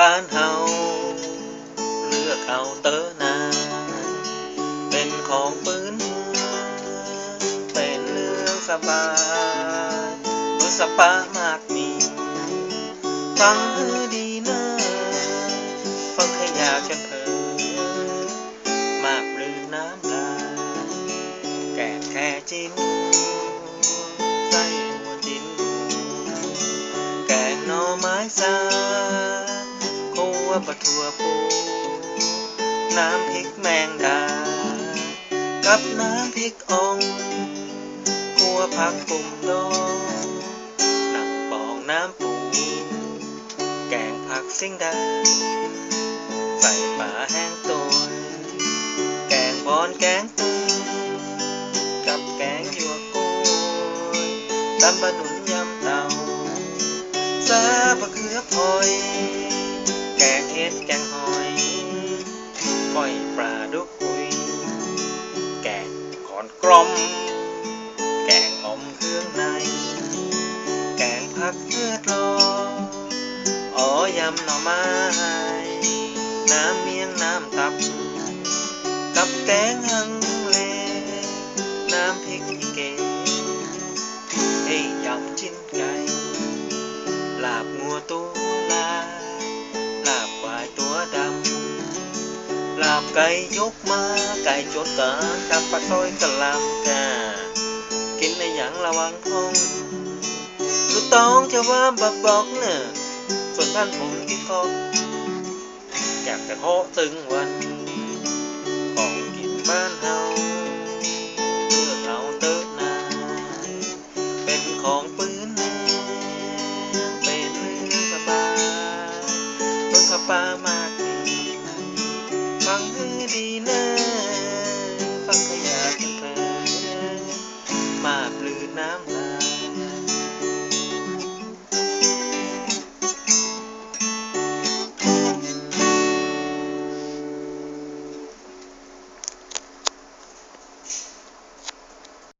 บ้านเฮาเลือกเอาเตอนาเป็นของปืนเป็นเรื่องสบายรู้สปามากมีฟังให้ดีนะฟังให้อยากจนเพลินมากลืนน้ำลายแก่แค่จิ้นใส่หัวจิ้นแกงหน่อไม้สา คั่วปลาทัวปู น้ำพริกแมงดา กับน้ำพริกองคั่วผักกุ่มดองหนังปองน้ำปู แกงผักซิ่งดา ใส่ปลาแห้งตัว แกงบอนแกงตือกับแกงหยวกกล้วยตำบะหนุนยำเตาซาบะเขือพลอย แกงห็ดแกงหอยก้อยปลาดุกคุย แกงขอนกลม แกงอมเครื่องใน แกงผักเลือดรออ๋อยำหน่อไม้ น้ำเมียงน้ำตับ กับแกงฮังเล น้ำพริกอีเกเอ้ยยำจิ้นาบไก่ยกมาไก่จดกันกับปลาซอยกะลำจ้ากินในอย่างระวังท้องลูกต้องจะว่าบักบอกเนอะส่วนท่านผมที่คอกอยากแต่โคตึงวันของกินบ้านเฮาเลือกเอาเติกนาเป็นของปืนเป็นเรื่องสบายรถขับปามา อ